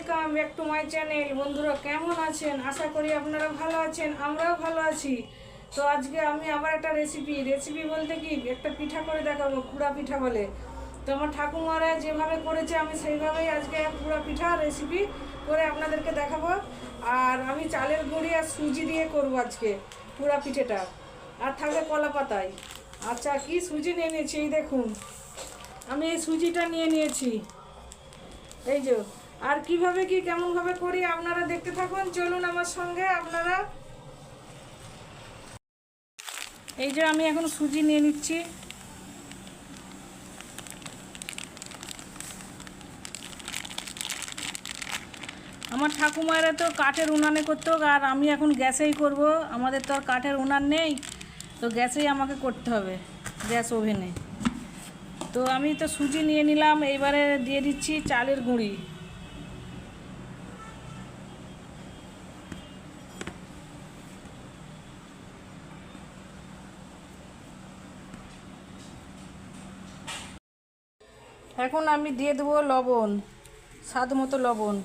Welcome back to my channel. বন্ধুরা, কেমন আছেন? আশা করি আপনারা ভালো আছেন, আমরাও ভালো আছি। তো আজকে আমি আবার একটা রেসিপি রেসিপি বলতে কি, একটা পিঠা করে দেখাবো কুড়া পিঠা বলে। তো আমার ঠাকুমারা যেভাবে করেছে, আমি সেইভাবেই আজকে কুড়া পিঠা রেসিপি করে আপনাদেরকে দেখাবো। আর আমি চালের গুঁড়ি আর সুজি দিয়ে করব আজকে কুড়া পিঠেটা। আর থাকবে কলা পাতায়। আচ্ছা কি সুজি নিয়ে নিয়েছি? এই দেখুন। আমি এই সুজিটা নিয়ে নিয়েছি। এই যে আর কীভাবে কি কেমন ভাবে করি আপনারা দেখতে থাকুন, চলুন আমার সঙ্গে আপনারা। এই যে আমি এখন সুজি নিয়ে নিচ্ছি। আমার ঠাকুমারা তো কাঠের উনানে করতো আর আমি এখন গ্যাসেই করব। আমাদের তো আর কাঠের উনান নেই, তো গ্যাসেই আমাকে করতে হবে, গ্যাস ওভেনে। তো আমি তো সুজি নিয়ে নিলাম, এইবারে দিয়ে দিচ্ছি চালের গুঁড়ি। এখন আমি দিয়ে দেবো লবণ, স্বাদ মতো লবণ।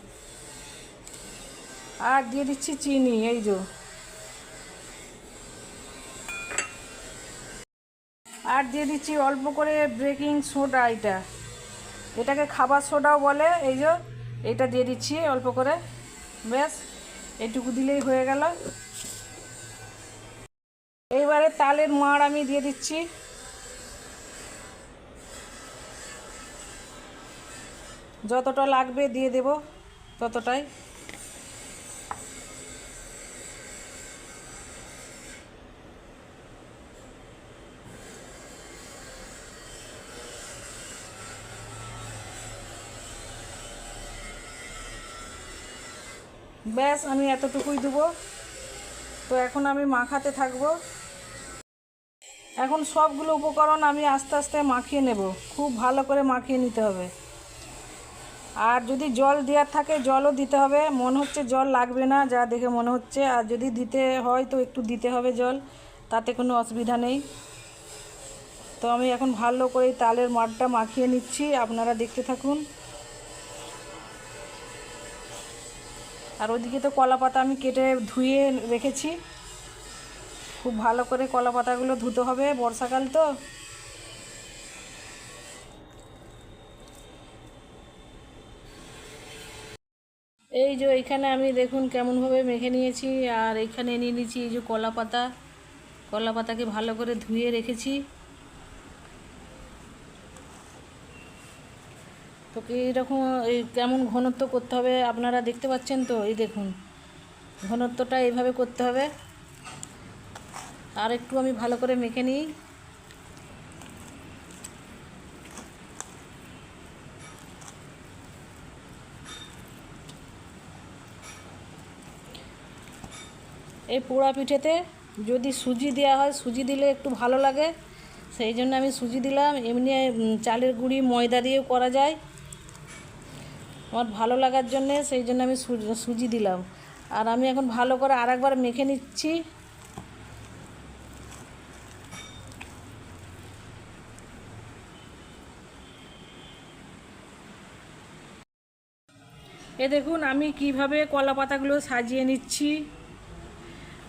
আর দিয়ে দিচ্ছি চিনি, এই যে। আর দিয়ে দিচ্ছি অল্প করে বেকিং সোডা এটা। এটাকে খাবার সোডাও বলে, এই যে, এটা দিয়ে দিচ্ছি অল্প করে। ব্যাস এইটুকু দিলেই হয়ে গেল। এইবারে তালের মাড় আমি দিয়ে দিচ্ছি। যতটা লাগবে দিয়ে দেব, ততটাই। ব্যাস, আমি এতটুকুই দেবো। তো এখন আমি মাখাতে থাকব। এখন সবগুলো উপকরণ আমি আস্তে আস্তে মাখিয়ে নেব। খুব ভালো করে মাখিয়ে নিতে হবে। আর যদি জল দেওয়ার থাকে, জলও দিতে হবে। মনে হচ্ছে জল লাগবে না, যা দেখে মনে হচ্ছে। আর যদি দিতে হয়, তো একটু দিতে হবে জল। তাতে কোনো অসুবিধা নেই। তো আমি এখন ভালো করে তালের মাঠটা মাখিয়ে নিচ্ছি। আপনারা দেখতে থাকুন। আর ওদিকে তো কলা পাতা আমি কেটে ধুয়ে রেখেছি। খুব ভালো করে কলা পাতাগুলো ধুতে হবে। বর্ষাকাল তো। এই যে এইখানে আমি দেখুন কেমনভাবে মেখে নিয়েছি, আর এইখানে নিয়ে নিয়েছি এই যে কলা পাতা। কলা পাতাকে ভালো করে ধুয়ে রেখেছি। তো কীরকম, এই কেমন ঘনত্ব করতে হবে আপনারা দেখতে পাচ্ছেন তো? এই দেখুন, ঘনত্বটা এইভাবে করতে হবে। আর একটু আমি ভালো করে মেখে নিই। এই পোড়া পিঠেতে যদি সুজি দেওয়া হয়, সুজি দিলে একটু ভালো লাগে। সেই জন্য আমি সুজি দিলাম। এমনি চালের গুঁড়ি, ময়দা দিয়েও করা যায়। আমার ভালো লাগার জন্যে সেই জন্য আমি সুজি দিলাম। আর আমি এখন ভালো করে আরেকবার মেখে নিচ্ছি। এ দেখুন, আমি কীভাবে কলা পাতাগুলো সাজিয়ে নিচ্ছি।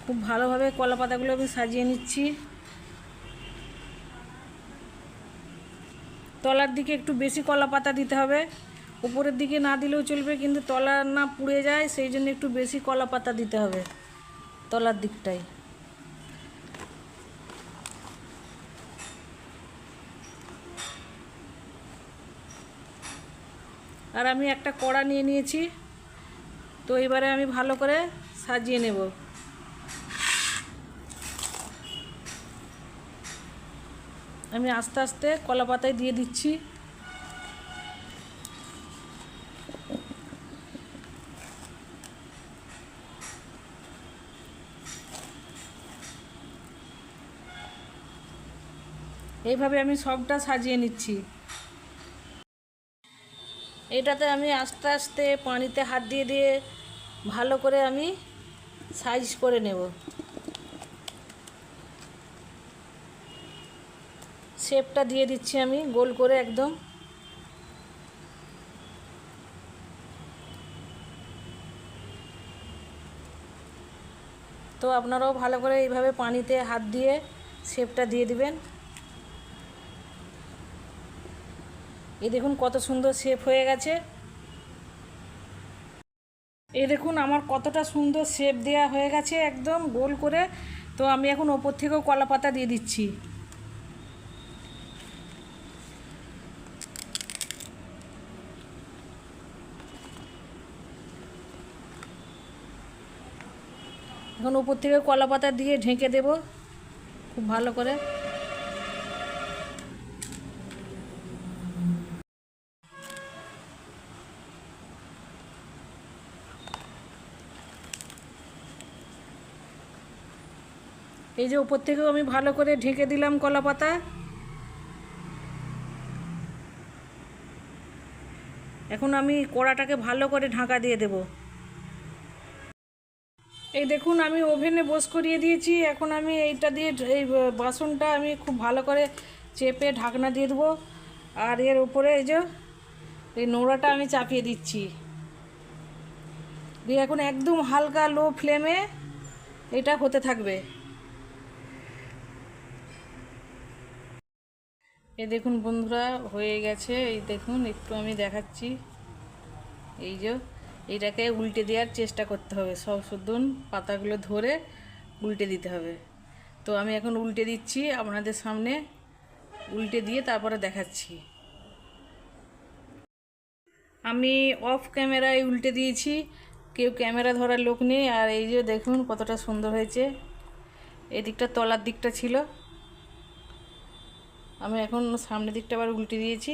খুব ভালোভাবে কলা পাতাগুলো আমি সাজিয়ে নিচ্ছি। তলার দিকে একটু বেশি কলা পাতা দিতে হবে। উপরের দিকে না দিলেও চলবে, কিন্তু তলা না পুড়ে যায়, সেই জন্য একটু বেশি কলা পাতা দিতে হবে তলার দিকটায়। আর আমি একটা কড়া নিয়ে নিয়েছি, তো এবারে আমি ভালো করে সাজিয়ে নেব। আমি আস্তে আস্তে কলা পাতায় দিয়ে দিচ্ছি। এইভাবে আমি সবটা সাজিয়ে নিচ্ছি। এটাতে আমি আস্তে আস্তে পানিতে হাত দিয়ে দিয়ে ভালো করে আমি সাইজ করে নেব। শেপটা দিয়ে দিচ্ছি আমি, গোল করে একদম। তো আপনারাও ভালো করে এইভাবে পানিতে হাত দিয়ে শেপটা দিয়ে দিবেন। এই দেখুন কত সুন্দর শেপ হয়ে গেছে। এই দেখুন আমার কতটা সুন্দর শেপ দেয়া হয়ে গেছে একদম গোল করে। তো আমি এখন ওপর থেকেও কলাপাতা দিয়ে দিচ্ছি। এখন উপর থেকে কলা পাতা দিয়ে ঢেকে দেব। খুব ভালো করে। এই যে উপর থেকেও আমি ভালো করে ঢেকে দিলাম কলা পাতা এখন আমি কড়াটাকে ভালো করে ঢাকা দিয়ে দেব। এই দেখুন, আমি ওভেনে বস করিয়ে দিয়েছি। এখন আমি এইটা দিয়ে এই বাসনটা আমি খুব ভালো করে চেপে ঢাকনা দিয়ে দেবো। আর এর উপরে এই যে, এই নোড়াটা আমি চাপিয়ে দিচ্ছি। দিয়ে এখন একদম হালকা লো ফ্লেমে এটা হতে থাকবে। এই দেখুন বন্ধুরা, হয়ে গেছে। এই দেখুন, একটু আমি দেখাচ্ছি। এই যে এইটাকে উল্টে দেওয়ার চেষ্টা করতে হবে। সব শুদ্ধন পাতাগুলো ধরে উল্টে দিতে হবে। তো আমি এখন উল্টে দিচ্ছি আপনাদের সামনে। উল্টে দিয়ে তারপরে দেখাচ্ছি। আমি অফ ক্যামেরায় উল্টে দিয়েছি। কেউ ক্যামেরা ধরার লোক নেই। আর এই যে দেখুন কতটা সুন্দর হয়েছে। এদিকটা তলার দিকটা ছিল। আমি এখন সামনের দিকটা আবার উল্টে দিয়েছি।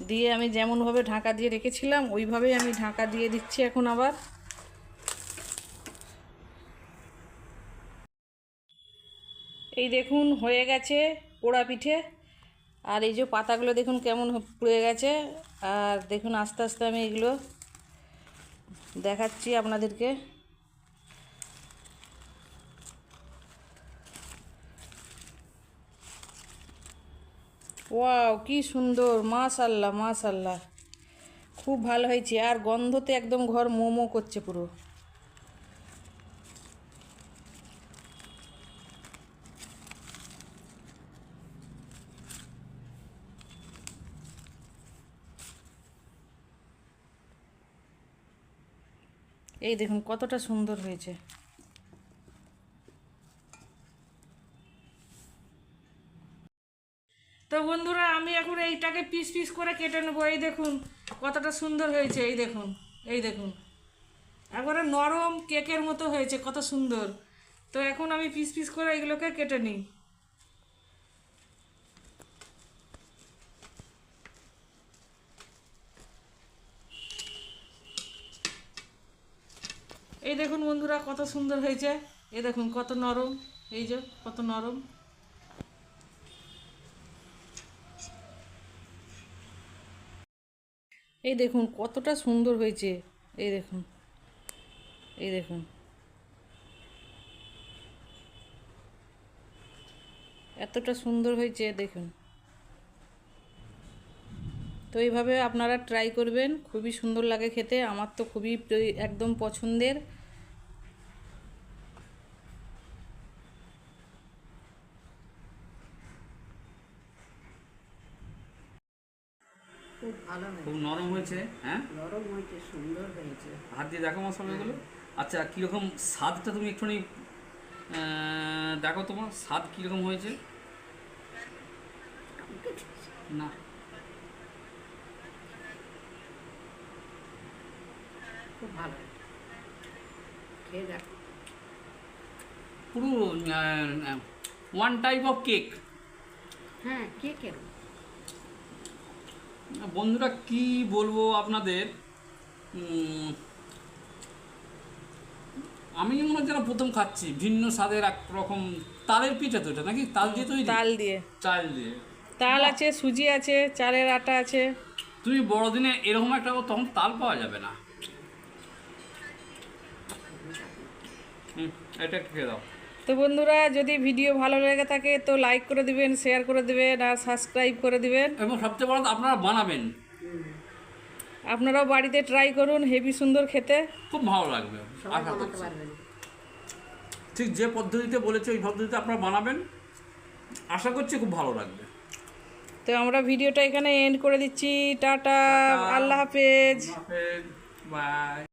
দিয়ে আমি যেমনভাবে ঢাকা দিয়ে রেখেছিলাম, ওইভাবেই আমি ঢাকা দিয়ে দিচ্ছি এখন আবার। এই দেখুন, হয়ে গেছে পোড়া পিঠে। আর এই যে পাতাগুলো দেখুন কেমন পুড়ে গেছে। আর দেখুন আস্তে আস্তে আমি এগুলো দেখাচ্ছি আপনাদেরকে। ওয়াও, কি সুন্দর, মাশাল্লাহ মাশাল্লাহ। খুব ভালো হয়েছে, আর গন্ধতে একদম ঘর মোমো করছে পুরো। এই দেখুন কতটা সুন্দর হয়েছে তো বন্ধুরা আমি এখন এইটাকে পিস পিস করে কেটে নেব। এই দেখুন, কতটা সুন্দর হয়েছে, এই দেখুন এই দেখুন। একবারে নরম কেকের মতো হয়েছে, কত সুন্দর। তো এখন আমি পিস পিস করে এগুলোকে কেটে নিই। এই দেখুন বন্ধুরা, কত সুন্দর হয়েছে। এই দেখুন, কত নরম, এই যে কত নরম। এই দেখুন, কতটা সুন্দর হয়েছে। এই দেখুন এই দেখুন। এতটা সুন্দর হয়েছে, দেখুন। তো এইভাবে আপনারা ট্রাই করবেন, খুবই সুন্দর লাগে খেতে। আমার তো খুবই একদম পছন্দের। খুব নরম হয়েছে হ্যাঁ? নরম হয়েছে সুন্দর হয়েছে। হাত দিয়ে দেখো মশলাগুলো আচ্ছা কীরকম স্বাদটা তুমি একটুখানি দেখো তোমার স্বাদ কীরকম হয়েছে? না। খুব ভালো খেয়ে দেখো। পুরো ওয়ান টাইপ অফ কেক হ্যাঁ কে কেন বন্ধুরা কি বলব আপনাদের? আমি মনে না প্রথম খাচ্ছি ভিন্ন স্বাদের এক রকম তালের পিঠে তো এটা নাকি? তাল দিয়ে তৈরি? তাল দিয়ে। চাল দিয়ে। তাল আছে সুজি আছে চালের আটা আছে। তুমি বড়দিনে এরকম একটা তখন তাল পাওয়া যাবে না। এটা খেয়ে দাও। তো বন্ধুরা যদি ভিডিও ভালো লেগে থাকে তো লাইক করে দিবেন শেয়ার করে দিবেন আর সাবস্ক্রাইব করে দিবেন। এবং সবচেয়ে বড় আপনারা বানাবেন। আপনারাও বাড়িতে ট্রাই করুন হেভি সুন্দর খেতে। খুব ভালো লাগবে আশা করছি। ঠিক যে পদ্ধতিতে বলেছে ওই পদ্ধতিতে আপনারা বানাবেন। আশা করছি খুব ভালো লাগবে। তো আমরা ভিডিওটা এখানে এন্ড করে দিচ্ছি। টাটা আল্লাহ হাফেজ। বাই